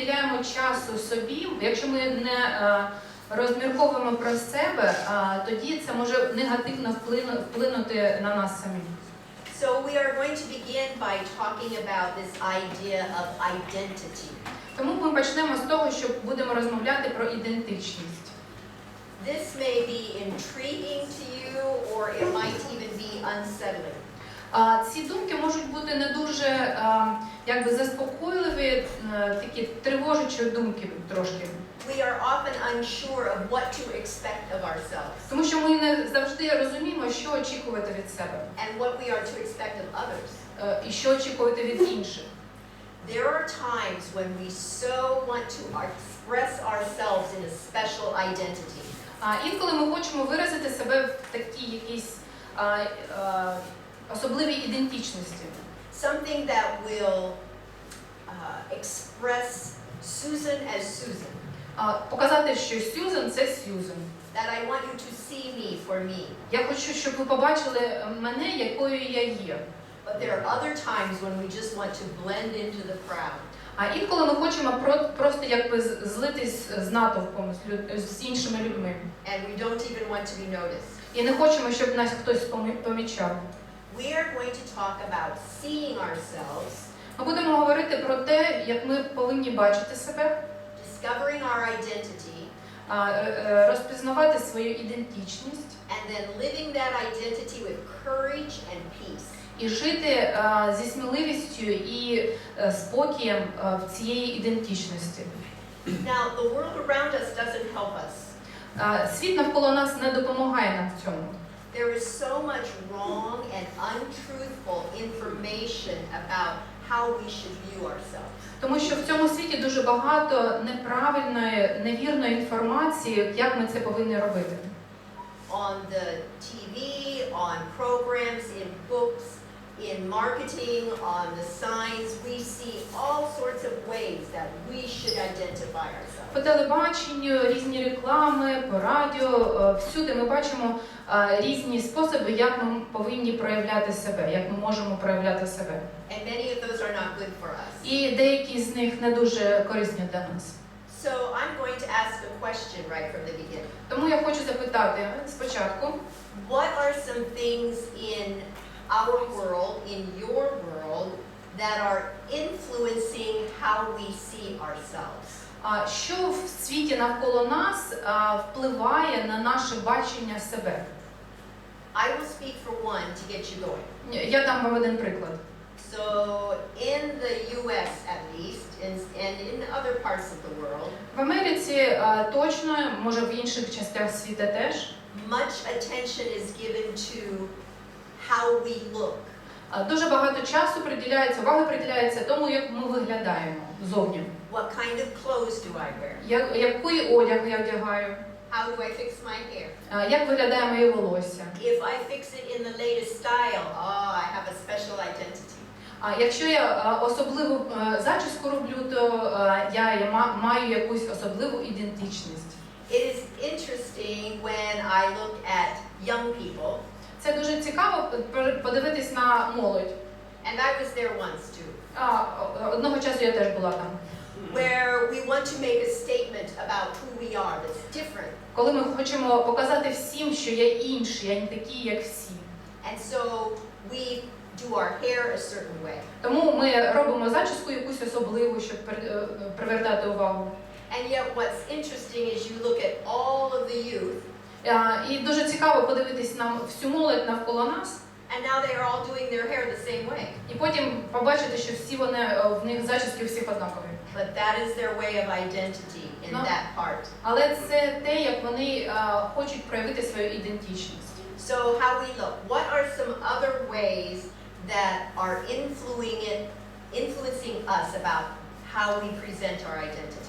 приділяємо часу собі, якщо ми не е, розмірковуємо про себе, е, тоді це може негативно вплинути на нас самі. So we are going to begin by talking about this idea of identity. Тому ми почнемо з того, що будемо розмовляти про ідентичність. This may be intriguing to you or it might even be unsettling. Ці думки можуть бути не дуже е, якби заспокійливі, е, такі тривожачі думки трошки. We are often unsure of what to expect of ourselves Тому що ми не завжди розуміємо, що очікувати від себе and what we are to expect of others. е, і що очікувати від інших. There are times when we so want to express ourselves in a special identity. А інколи ми хочемо виразити себе в такій якійсь а, особливій ідентичності. Something that will uh, express Susan as Susan. А, показати, що Сьюзен це Сьюзен. That I want you to see me for me. Я хочу, щоб ви побачили мене, якою я є. But there are other times when we just want to blend into the crowd. А інколи ми хочемо просто якби злитись з натовпом, з, іншими людьми. And we don't even want to be noticed. І не хочемо, щоб нас хтось помічав. We are going to talk about seeing ourselves, Ми будемо говорити про те, як ми повинні бачити себе, discovering our identity, а, е, е, розпізнавати свою ідентичність. and then living that identity with courage and peace. і жити зі сміливістю і е, спокієм е, в цієї ідентичності. Now, the world around us doesn't help us. Світ навколо нас не допомагає нам в цьому. There is so much wrong and untruthful information about how we should view ourselves. Тому що в цьому світі дуже багато неправильної, невірної інформації, як ми це повинні робити. On the TV, on programs, in books, in marketing, on the signs, we see all sorts of ways that we should identify ourselves. По телебаченню, різні реклами, по радіо, е, всюди ми бачимо е, різні способи, як ми повинні проявляти себе, як ми можемо проявляти себе. And many of those are not good for us. І деякі з них не дуже корисні для нас. So I'm going to ask a question right from the beginning. Тому я хочу запитати спочатку, What are some things in our world, in your world, that are influencing how we see ourselves? а, що в світі навколо нас а, впливає на наше бачення себе. I will speak for one to get you going. Я дам вам один приклад. So, in the US at least, and, and in other parts of the world, В Америці а, точно, може в інших частях світу теж. much attention is given to how we look. Дуже багато часу приділяється, уваги приділяється тому, як ми виглядаємо зовні. What kind of clothes do I wear? Як, який одяг я вдягаю, How do I fix my hair? як виглядає моє волосся. If I fix it in the latest style, oh, I have a special identity. А якщо я особливу зачіску роблю, то я, я ма- маю якусь особливу ідентичність. It is interesting when I look at young people, Це дуже цікаво подивитись на молодь. and I was there once too, А, одного часу я теж була там. where we want to make a statement about who we are that's different. Коли ми хочемо показати всім, що я інший, я не такий, як всі. And so we do our hair a certain way. Тому ми робимо зачіску якусь особливу, щоб е, привертати увагу. And yet what's interesting is you look at all of the youth, І дуже цікаво подивитись на всю молодь навколо нас, and now they are all doing their hair the same way. і потім побачити, що всі вони е, в них зачіски всіх однакові. But that is their way of identity in No. that part. Але це те, як вони е, хочуть проявити свою ідентичність. So how we look. What are some other ways that are influencing it, influencing us about how we present our identity?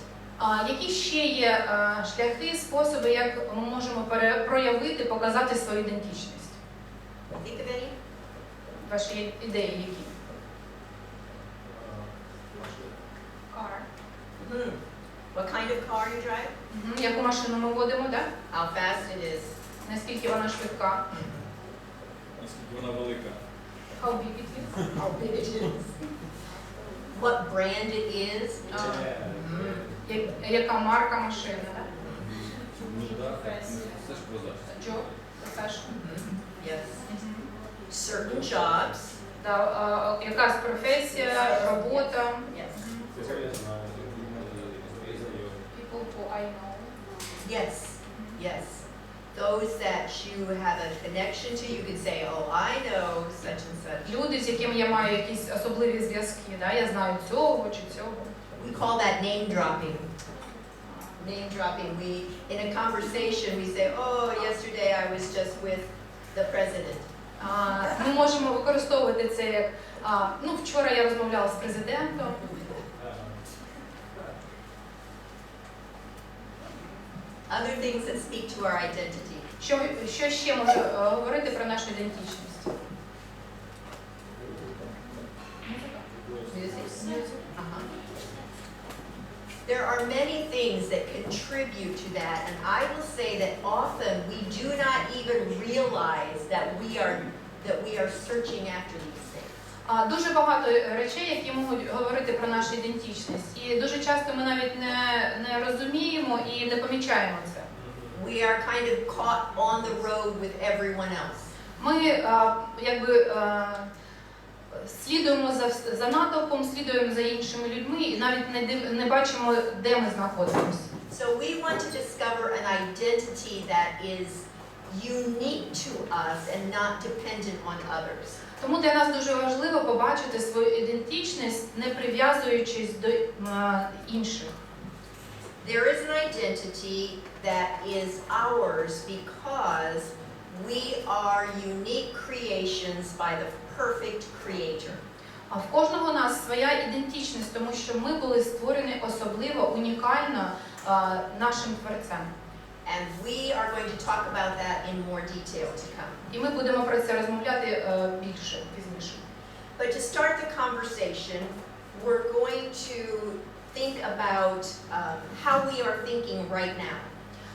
Які ще є е, шляхи, способи, як ми можемо проявити, показати свою ідентичність? Any? Ваші ідеї які? Car. Hmm. What kind of car you drive? Мгм. Яку машину ми водимо, да? How fast it is? Наскільки вона швидка? Наскільки вона велика. How big it is? How big it is? What brand it is? Е, Mm. Я- Яка марка машини? Job, profession. Yes. Certain jobs. Да, якась професія, робота. Yes. People who I know. Yes, yes. Those that you have a connection to, you could say, oh, I know such and such. Люди, з якими я маю якісь особливі зв'язки. Да? Я знаю цього чи цього. We call that name dropping. Name dropping. We, in a conversation, we say, oh, yesterday I was just with the president. А, Ми можемо використовувати це як а, ну, вчора я розмовляла з президентом. Other things that speak to our identity. Що, що ще може е, говорити про нашу ідентичність? There are many things that contribute to that, and I will say that often we do not even realize that we are that we are searching after these things. А, Дуже багато речей, які можуть говорити про нашу ідентичність. І дуже часто ми навіть не, не розуміємо і не помічаємо це. We are kind of caught on the road with everyone else. Ми а, якби а, слідуємо за, вс- за натовпом, слідуємо за іншими людьми і навіть не, див, не бачимо, де ми знаходимося. So we want to discover an identity that is unique to us and not dependent on others. Тому для нас дуже важливо побачити свою ідентичність, не прив'язуючись до а, інших. There is an identity that is ours because we are unique creations by the perfect creator. А в кожного нас своя ідентичність, тому що ми були створені особливо, унікально а, нашим творцем. And we are going to talk about that in more detail to come. І ми будемо про це розмовляти е, більше пізніше. But to start the conversation, we're going to think about um, how we are thinking right now.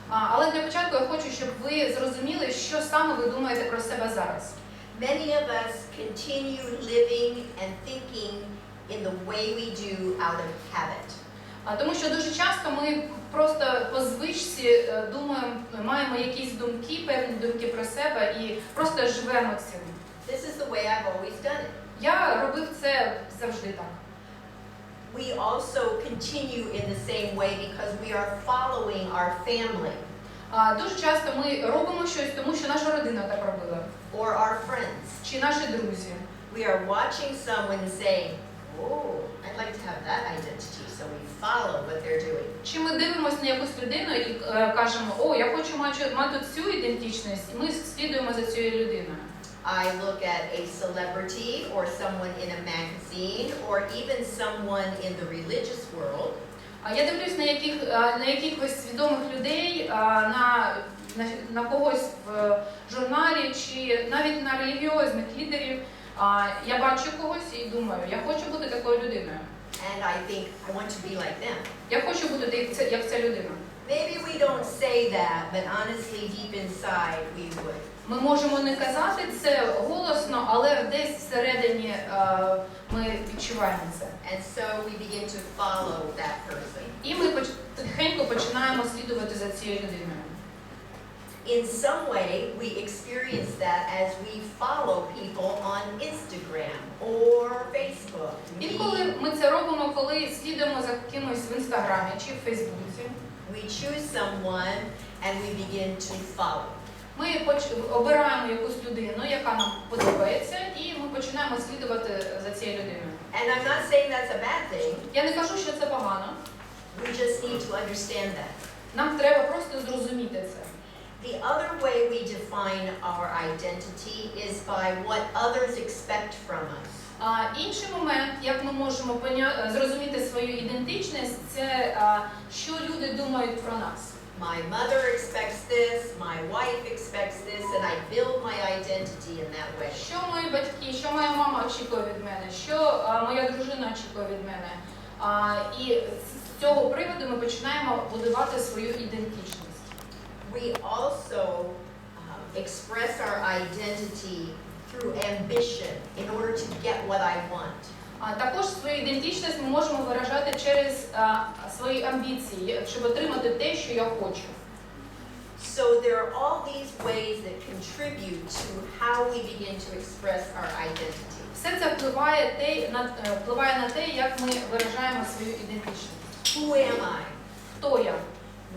А, але для початку я хочу, щоб ви зрозуміли, що саме ви думаєте про себе зараз. Many of us continue living and thinking in the way we do out of habit. А, тому що дуже часто ми просто по звичці е, думаємо, маємо якісь думки, певні думки про себе і просто живемо цим. This is the way I've always done it. Я робив це завжди так. We also continue in the same way because we are following our family А, дуже часто ми робимо щось, тому що наша родина так робила, or our friends. чи наші друзі. We are watching someone and saying, oh, I'd like to have that identity, so we follow what they're doing. Чи ми дивимося на якусь людину і е, кажемо, о, я хочу мати, мати цю ідентичність, і ми слідуємо за цією людиною. I look at a celebrity or someone in a magazine or even someone in the religious world А я дивлюсь на яких е, на якихось відомих людей, е, на, на, на когось в журналі чи навіть на релігіозних лідерів. А, Я бачу когось і думаю, я хочу бути такою людиною. and I think I want to be like them. Я хочу бути як ця, як ця людина. Maybe we don't say that, but honestly, deep inside, we would. Ми можемо не казати це голосно, але десь всередині е, ми відчуваємо це. And so we begin to follow that person. І ми тихенько починаємо слідувати за цією людиною. In some way, we experience that as we follow people on Instagram or Facebook. Інколи We, ми це робимо, коли слідуємо за кимось в інстаграмі чи в Фейсбуці. we choose someone and we begin to follow. Ми поч- обираємо якусь людину, яка нам подобається, і ми починаємо слідувати за цією людиною. And I'm not saying that's a bad thing. Я не кажу, що це погано. We just need to understand that. Нам треба просто зрозуміти це. The other way we define our identity is by what others expect from us. А інший момент, як ми можемо поня- зрозуміти свою ідентичність, це а, що люди думають про нас. My mother expects this, my wife expects this, and I build my identity in that way. Що мої батьки, що моя мама очікує від мене, що а, моя дружина очікує від мене. А, і з цього приводу ми починаємо будувати свою ідентичність. We also um, express our identity through ambition in order to get what I want. А також свою ідентичність ми можемо виражати через а, свої амбіції, щоб отримати те, що я хочу. So there are all these ways that contribute to how we begin to express our identity. Все це впливає те на е, впливає на те, як ми виражаємо свою ідентичність. Who am I? Хто я?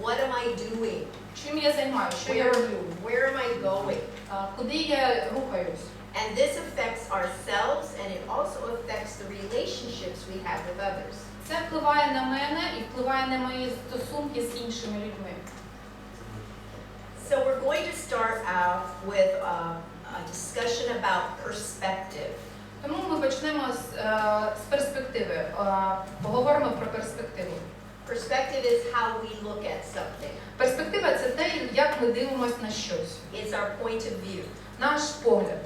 What am I doing? Чим я займаюся? Що я Where, роблю? where am I going? А, Куди я рухаюсь? And this affects ourselves and it also affects the relationships we have with others. Це впливає на мене і впливає на мої стосунки з іншими людьми. So we're going to start out with a, a discussion about perspective. Тому ми почнемо з, е, з перспективи. Е, Поговоримо про перспективу. Perspective is how we look at something. Перспектива це те, як ми дивимося на щось, It's our point of view. наш погляд.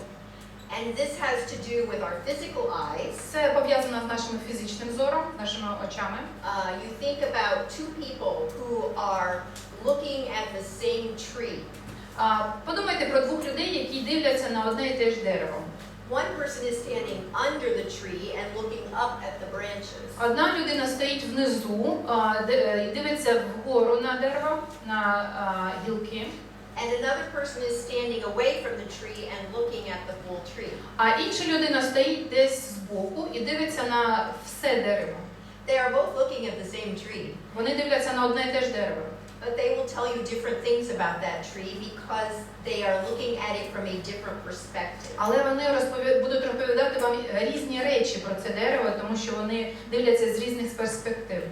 And this has to do with our physical eyes. Це пов'язано з нашим фізичним зором, нашими очами. Uh, you think about two people who are looking at the same tree. А, Подумайте про двох людей, які дивляться на одне і те ж дерево. One person is standing under the tree and looking up at the branches. Одна людина стоїть внизу е, і дивиться вгору на дерево, на гілки, And another person is standing away from the tree and looking at the full tree. а інша людина стоїть десь збоку і дивиться на все дерево. They are both looking at the same tree, Вони дивляться на одне і те ж дерево. But they will tell you different things about that tree because they are looking at it from a different perspective. Але вони розпові... будуть розповідати вам різні речі про це дерево, тому що вони дивляться з різних перспектив.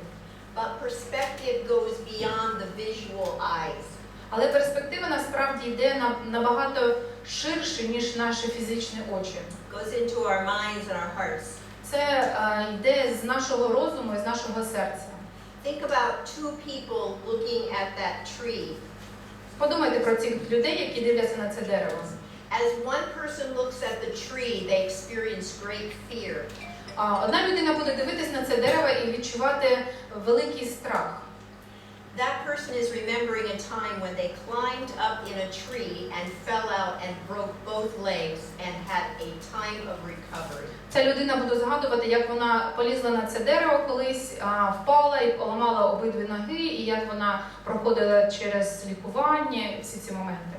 But perspective goes beyond the visual eyes. Але перспектива насправді йде на набагато ширше, ніж наші фізичні очі. goes into our minds and our hearts. Це е, йде з нашого розуму і з нашого серця. Think about two people looking at that tree. Подумайте про цих людей, які дивляться на це дерево. As one person looks at the tree, they experience great fear. А, Одна людина буде дивитись на це дерево і відчувати великий страх. That person is remembering a time when they climbed up in a tree and fell out and broke both legs and had a time of recovery. Ця людина буде згадувати, як вона полізла на це дерево колись, а, впала і поламала обидві ноги, і як вона проходила через лікування, і всі ці моменти.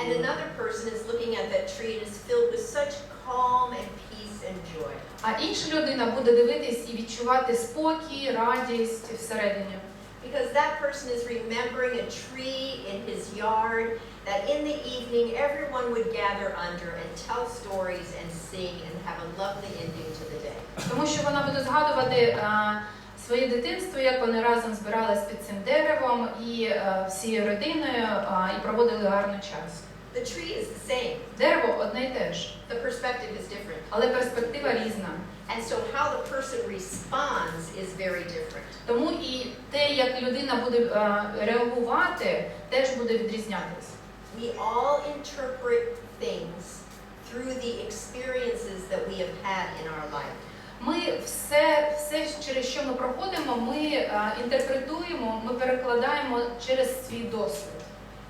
And another person is looking at that tree and is filled with such calm and peace and joy. А інша людина буде дивитись і відчувати спокій, радість всередині. Because that person is remembering a tree in his yard that in the evening everyone would gather under and tell stories and sing and have a lovely ending to the day. Тому що вона буде згадувати а, своє дитинство, як вони разом збирались під цим деревом і а, всією родиною а, і проводили гарний час. The tree is the same, Дерево одне й те ж, the perspective is different. але перспектива різна. And so how the person responds is very different. Тому і те, як людина буде а, реагувати, теж буде відрізнятися. We all interpret things through the experiences that we have had in our life. Ми все, все, через що ми проходимо, ми а, інтерпретуємо, ми перекладаємо через свій досвід.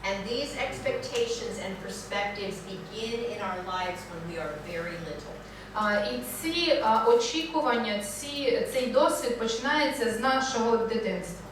And these expectations and perspectives begin in our lives when we are very little. А, І ці а, очікування, ці, цей досвід починається з нашого дитинства.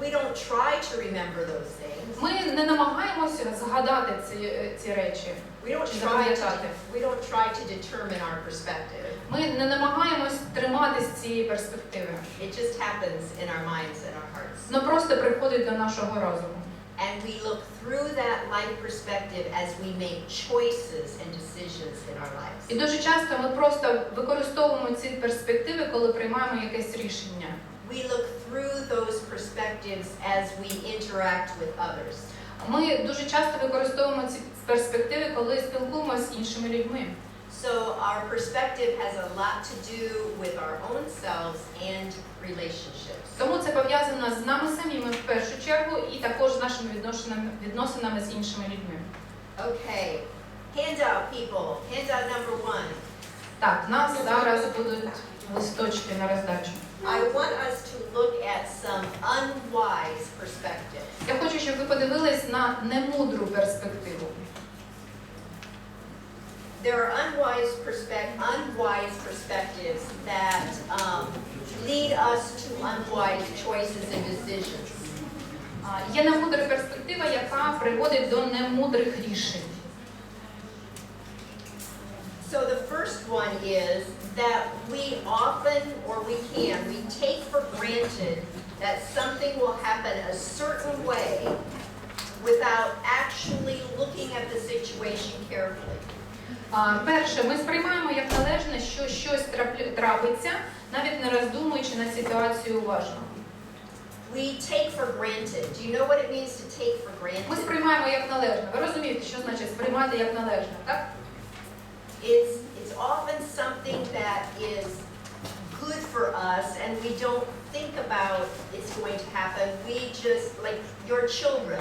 We don't try to remember those things. Ми не намагаємося згадати ці, е, ці речі. We don't try to, запам'ятати. we don't try to determine our perspective. Ми не намагаємось триматись цієї перспективи. It just happens in our minds and our hearts. Воно просто приходить до нашого розуму. And we look through that life perspective as we make choices and decisions in our lives. І дуже часто ми просто використовуємо ці перспективи, коли приймаємо якесь рішення. We look through those perspectives as we interact with others. Ми дуже часто використовуємо ці перспективи, коли спілкуємося з іншими людьми. So our perspective has a lot to do with our own selves and relationships. Тому це пов'язано з нами самими в першу чергу і також з нашими відносинами, відносинами з іншими людьми. Okay, handout people, handout number one. Так, в нас зараз будуть листочки на роздачу. I want us to look at some unwise perspectives. Я хочу, щоб ви подивились на немудру перспективу. there are unwise perspec- unwise perspectives that um, unwise choices and decisions. А, Є немудра перспектива, яка приводить до немудрих рішень. So the first one is that we often, or we can, we take for granted that something will happen a certain way without actually looking at the situation carefully. А, Перше, ми сприймаємо як належне, що щось траплю- трапиться, навіть не роздумуючи над ситуацією уважно. We take for granted. Do you know what it means to take for Ми granted? сприймаємо як належне. Ви розумієте, що значить сприймати як належне, так? It's, it's often something that is good for us and we don't think about it's going to happen. We just, like your children,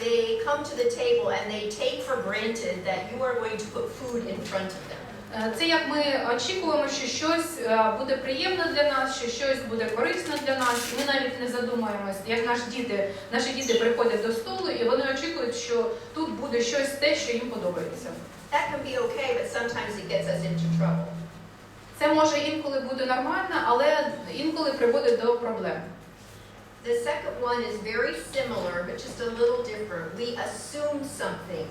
they come to the table and they take for granted that you are going to put food in front of them. Е, Це як ми очікуємо, що щось е, буде приємно для нас, що щось буде корисно для нас. Ми навіть не задумуємось, як наші діти, наші діти приходять до столу і вони очікують, що тут буде щось те, що їм подобається. That can be okay, but sometimes it gets us into trouble. Це може інколи бути нормально, але інколи приводить до проблем. The second one is very similar, but just a little different. We assume something.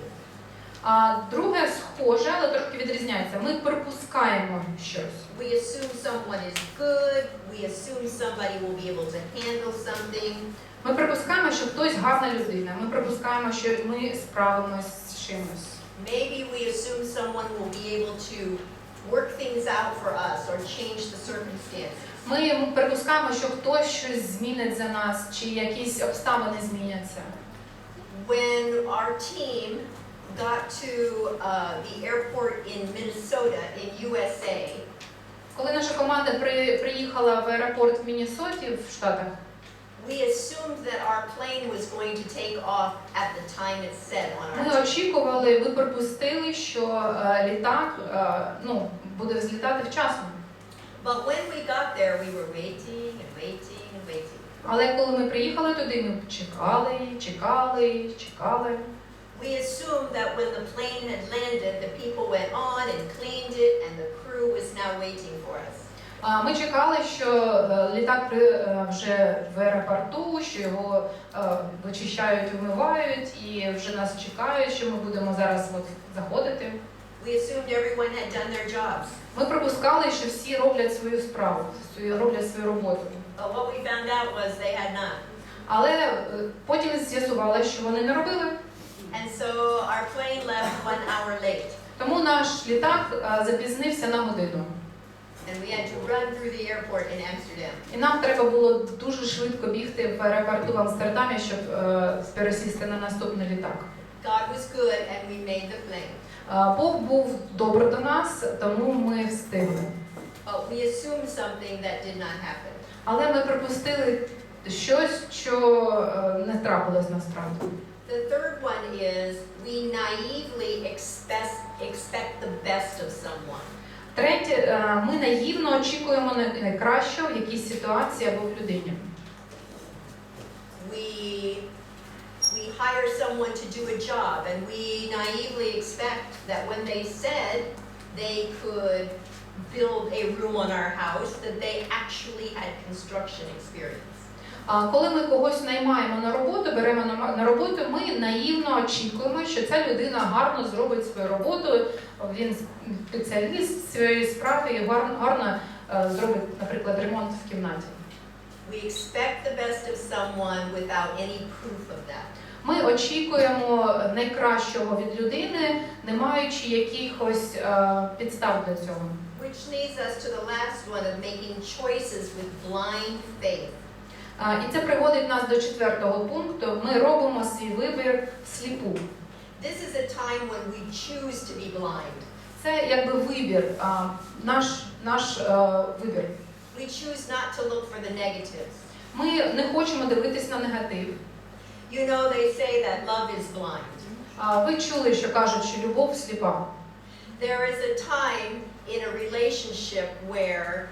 А друге схоже, але трохи відрізняється. Ми припускаємо щось. We assume someone is good. We assume somebody will be able to handle something. Ми припускаємо, що хтось гарна людина. Ми припускаємо, що ми справимось з чимось. Maybe we assume someone will be able to work things out for us or change the circumstances. Ми припускаємо, що хтось щось змінить за нас, чи якісь обставини зміняться. When our team got to uh, the airport in Minnesota, in USA, Коли наша команда при, приїхала в аеропорт в Міннесоті в Штатах, we assumed that our plane was going to take off at the time it said on our ми очікували, ви припустили, що е, літак е, ну, буде взлітати вчасно. But when we got there, we were waiting and waiting and waiting. Але коли ми приїхали туди, ми чекали, чекали, чекали. We assumed that when the plane had landed, the people went on and cleaned it, and the crew was now waiting for us. Ми чекали, що е, літак е, вже в аеропорту, що його е, вичищають, вимивають, і вже нас чекають, що ми будемо зараз от заходити. We assumed everyone had done their jobs. Ми припускали, що всі роблять свою справу, свою- роблять свою роботу. But what we found out was they had not. Але е, потім з'ясували, що вони не робили. And so our plane left one hour late, Тому наш літак е, запізнився на годину. and we had to run through the airport in Amsterdam. І нам треба було дуже швидко бігти в аеропорту в Амстердамі, щоб е, пересісти на наступний літак. God was good, and we made the plane. Бог був добрий до нас, тому ми встигли. But we assumed something that did not happen. Але ми припустили щось, що е, не трапилось насправді. The third one is we naively expect, expect the best of someone. Третє, е, ми наївно очікуємо най- найкращого в якійсь ситуації або в людині. We hire someone to do a job and we naively expect that when they said they could build a room on our house, that they actually had construction experience. А коли ми когось наймаємо на роботу, беремо на на роботу, ми наївно очікуємо, що ця людина гарно зробить свою роботу. Він спеціаліст в своїй справі і гарно, гарно е, зробить, наприклад, ремонт в кімнаті. We expect the best of someone without any proof of that. Ми очікуємо найкращого від людини, не маючи якихось е, підстав для цього. Which leads us to the last one of making choices with blind faith. А, І це приводить нас до четвертого пункту. Ми робимо свій вибір всліпу. This is a time when we choose to be blind. Це якби вибір, а, наш, наш е, вибір. We choose not to look for the negatives. Ми не хочемо дивитись на негатив. You know, they say that love is blind. А, Ви чули, що кажуть, що любов сліпа. There is a time in a relationship where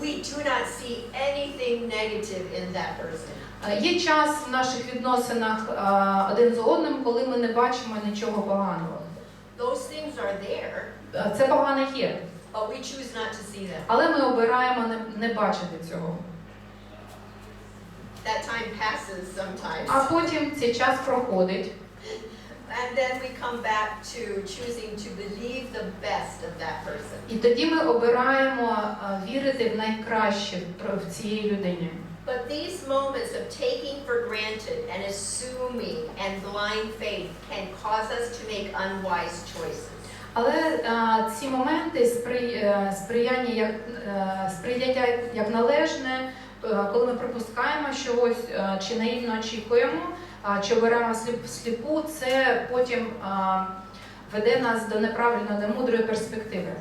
we do not see anything negative in that person. А, Є час в наших відносинах а, один з одним, коли ми не бачимо нічого поганого. Those things are there, Е, Це погано є, but we choose not to see them. але ми обираємо не, не бачити цього. That time passes sometimes. А потім цей час проходить, And then we come back to choosing to believe the best of that person. і тоді ми обираємо е, вірити в найкраще про- в цій людині. But these moments of taking for granted and assuming and blind faith can cause us to make unwise choices. Але е, ці моменти спри, е, сприяння як е, сприйняття як належне, е, коли ми пропускаємо чогось е, чи наївно очікуємо, е, чи сліп, сліпу, це потім е, веде нас до неправильної, до мудрої перспективи.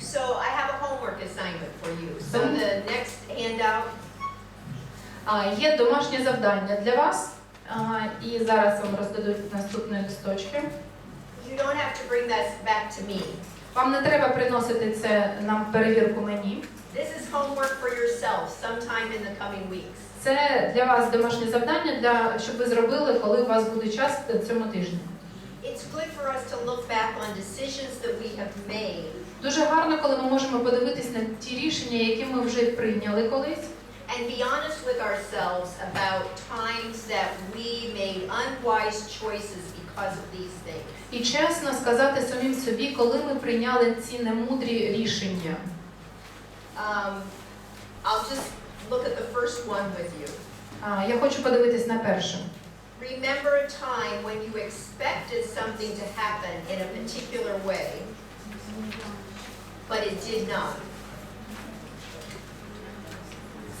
So I have a homework assignment for you. So the next handout Є домашнє завдання для вас, і зараз вам роздадуть наступні листочки. You don't have to bring that back to me. Вам не треба приносити це на перевірку мені. This is homework for yourself sometime in the coming weeks. Це для вас домашнє завдання, для щоб ви зробили, коли у вас буде час цьому тижні. It's good for us to look back on decisions that we have made Дуже гарно, коли ми можемо подивитись на ті рішення, які ми вже прийняли колись, and be honest with ourselves about times that we made unwise choices because of these things. і чесно сказати самим собі, коли ми прийняли ці немудрі рішення. Um, I'll just look at the first one with you. А, Я хочу подивитись на перше. Remember a time when you expected something to happen in a particular way, but it did not.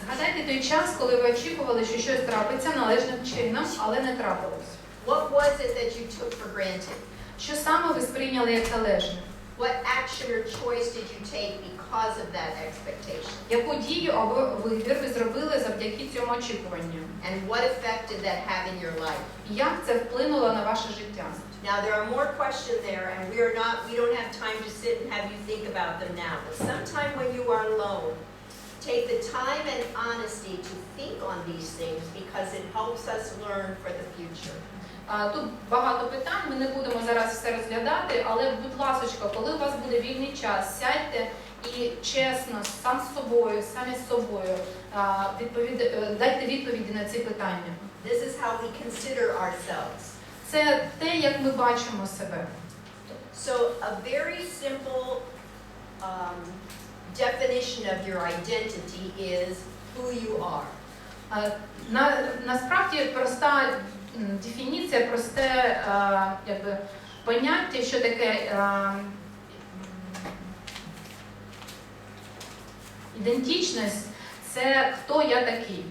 Згадайте той час, коли ви очікували, що щось трапиться належним чином, але не трапилось. What was it that you took for granted? Що саме ви сприйняли як належне? What action or choice did you take because of that expectation? Яку дію або вибір ви зробили завдяки цьому очікуванню? And what effect did that have in your life? І Як це вплинуло на ваше життя? Now, there are more questions there, and we are not, we don't have time to sit and have you think about them now. But sometime when you are alone, take the time and honesty to think on these things because it helps us learn for the future. Тут багато питань, ми не будемо зараз все розглядати, але, будь ласка, коли у вас буде вільний час, сядьте і чесно, сам з собою, самі з собою, відповід... е, дайте відповіді на ці питання. This is how we consider ourselves. Це те, як ми бачимо себе. So, a very simple um, definition of your identity is who you are. На, насправді проста дефініція, просте а, якби, поняття, що таке а, ідентичність, це хто я такий.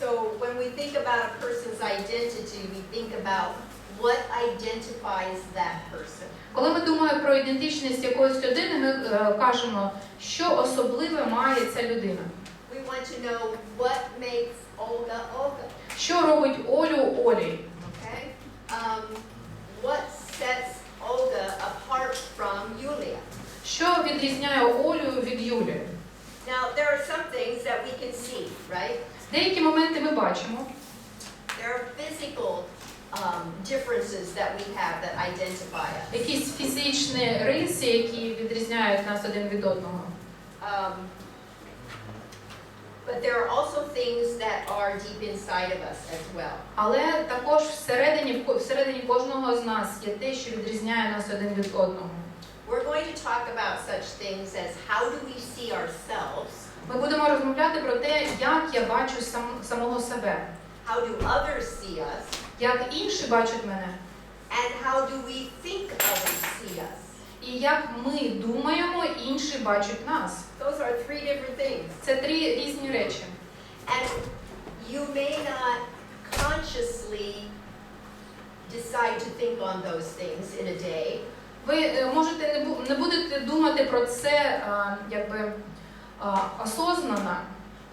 So when we think about a person's identity, we think about what identifies that person. Коли ми думаємо про ідентичність якоїсь людини, ми е, кажемо, що особливе має ця людина. We want to know what makes Olga Olga, Що робить Олю Олі? okay? Um, what sets Olga apart from Yulia? Що відрізняє Олю від Юлі? Now, there are some things that we can see, right? Деякі моменти ми бачимо. There are physical um, differences that we have that identify us. Якісь фізичні риси, які відрізняють нас один від одного. Um, but there are also things that are deep inside of us as well. Але також всередині, всередині кожного з нас є те, що відрізняє нас один від одного. We're going to talk about such things as how do we see ourselves, Ми будемо розмовляти про те, як я бачу сам, самого себе, how do others see us, як інші бачать мене, and how do we think others see us. І як ми думаємо, інші бачать нас. Those are three different things. Це три різні речі. And you may not consciously decide to think on those things in a day, Ви е, можете не, не будете думати про це якби а, осознано,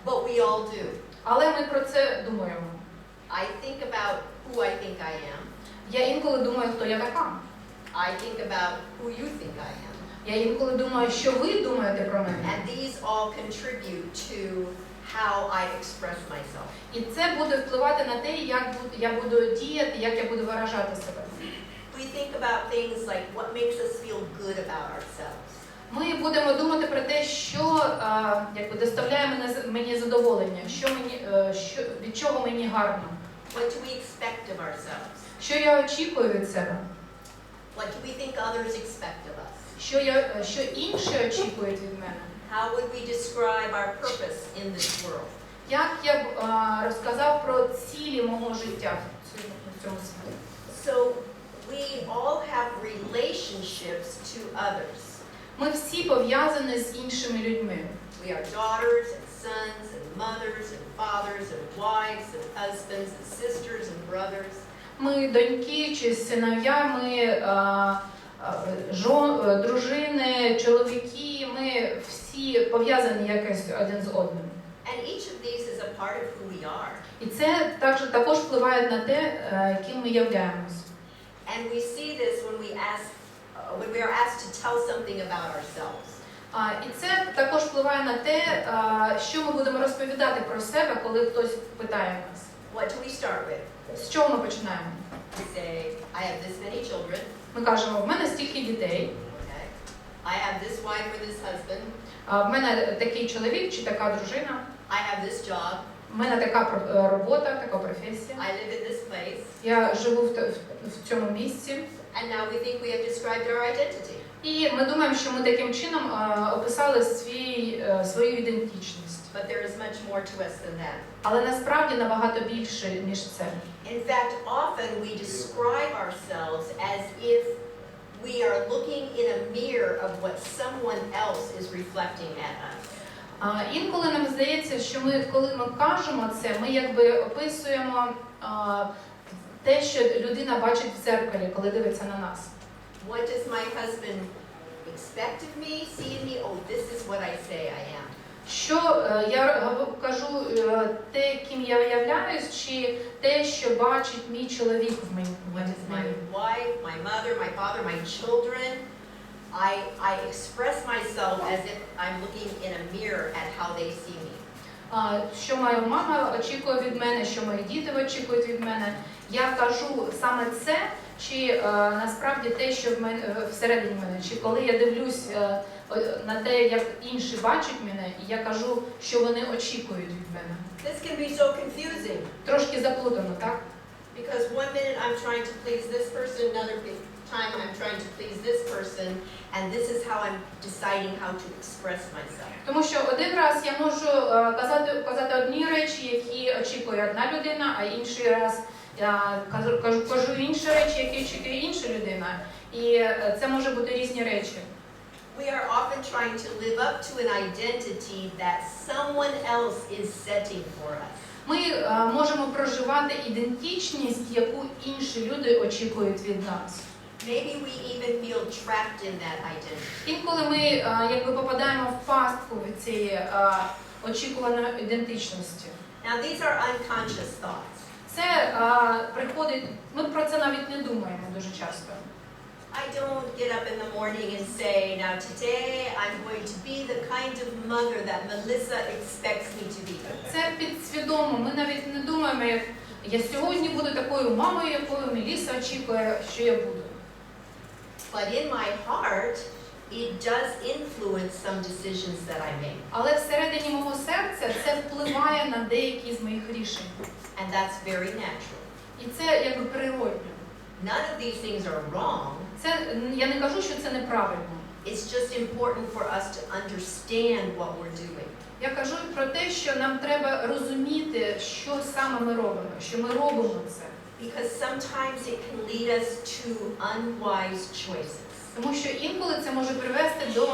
but we all do. але ми про це думаємо. I think about who I think I am. Я інколи думаю, хто я така. I think about who you think I am. Я інколи думаю, що ви думаєте про мене. And these all contribute to how I express myself. І це буде впливати на те, як я буду діяти, як я буду виражати себе. we think about things like what makes us feel good about ourselves. Ми будемо думати про те, що якби доставляє мене мені задоволення, що мені е, що від чого мені гарно, What do we expect of ourselves? що я очікую від себе, What do we think others expect of us? що я е, що інші очікують від мене. How would we describe our purpose in this world? Як я б е, розказав про цілі мого життя в цьому, в цьому світі? So we all have relationships to others. Ми всі пов'язані з іншими людьми. We are daughters and sons and mothers and fathers and wives and husbands and sisters and brothers. Ми доньки чи синов'я, ми жон, е, дружини, чоловіки, ми всі пов'язані якось один з одним. And each of these is a part of who we are. І це також, також впливає на те, е, яким ми являємось. And we see this when we ask, uh, when we are asked to tell something about ourselves. А, І це також впливає на те, що ми будемо розповідати про себе, коли хтось питає нас. What do we start with? З чого ми починаємо? We say, I have this many children. Ми кажемо, в мене стільки дітей, Okay. I have this wife or this husband. а, в мене такий чоловік чи така дружина, I have this job. в мене така про- е, робота, така професія. I live in this place. Я живу в, т- в цьому місці. And now we think we have described our identity. І ми думаємо, що ми таким чином е, описали свій, е, свою ідентичність. But there is much more to us than that. Але насправді набагато більше, ніж це. In fact, often we describe ourselves as if we are looking in a mirror of what someone else is reflecting at us. А, Інколи нам здається, що ми, коли ми кажемо це, ми якби описуємо а, те, що людина бачить в дзеркалі, коли дивиться на нас. What does my husband expect of me, see in me? Oh, this is what I say I am. Що е, я кажу е, те, ким я являюсь, чи те, що бачить мій чоловік в мені. What в my wife, my mother, my father, my children? I, I express myself as if I'm looking in a mirror at how they see me. А, Що моя мама очікує від мене, що мої діти очікують від мене. Я кажу саме це, чи е, насправді те, що в мене всередині мене, чи коли я дивлюсь е, на те, як інші бачать мене, і я кажу, що вони очікують від мене. This can be so confusing Трошки заплутано, так? because one minute I'm trying to please this person, another time I'm trying to please this person, and this is how I'm deciding how to express myself. Тому що один раз я можу е, казати, казати одні речі, які очікує одна людина, а інший раз я кажу, кажу, кажу інші речі, які очікує інша людина. І е, це може бути різні речі. We are often trying to live up to an identity that someone else is setting for us. Ми е, можемо проживати ідентичність, яку інші люди очікують від нас. Maybe we even feel trapped in that identity. Інколи ми е, якби попадаємо в пастку від цієї очікуваної ідентичності. Now, these are unconscious thoughts. Це е, приходить, ми про це навіть не думаємо дуже часто. I don't get up in the morning and say, now today I'm going to be the kind of mother that Melissa expects me to be. Це підсвідомо. Ми навіть не думаємо, як я сьогодні буду такою мамою, якою Меліса очікує, що я буду. But in my heart, it does influence some decisions that I make. Але всередині мого серця це впливає на деякі з моїх рішень. And that's very natural. І це якби природньо. None of these things are wrong. Це я не кажу, що це неправильно. It's just important for us to understand what we're doing. Я кажу про те, що нам треба розуміти, що саме ми робимо, що ми робимо це. Because sometimes it can lead us to unwise choices. Тому що інколи це може привести до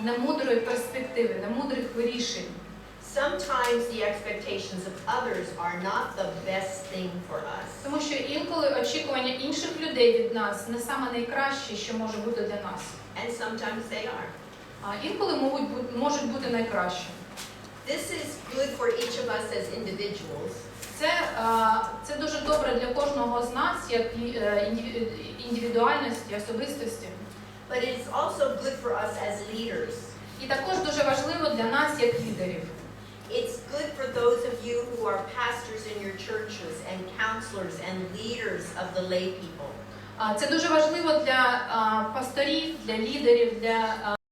немудрої перспективи, немудрих вирішень. Sometimes the expectations of others are not the best thing for us. Тому що інколи очікування інших людей від нас не саме найкраще, що може бути для нас. And sometimes they are. А інколи можуть бути, можуть бути найкраще. This is good for each of us as individuals, Це, це дуже добре для кожного з нас, як е, індиві- індивідуальності, особистості. but it is also good for us as leaders. І також дуже важливо для нас, як лідерів. It's good for those of you who are pastors in your churches and counselors and leaders of the lay people. А, Це дуже важливо для а, пасторів, для лідерів, для а,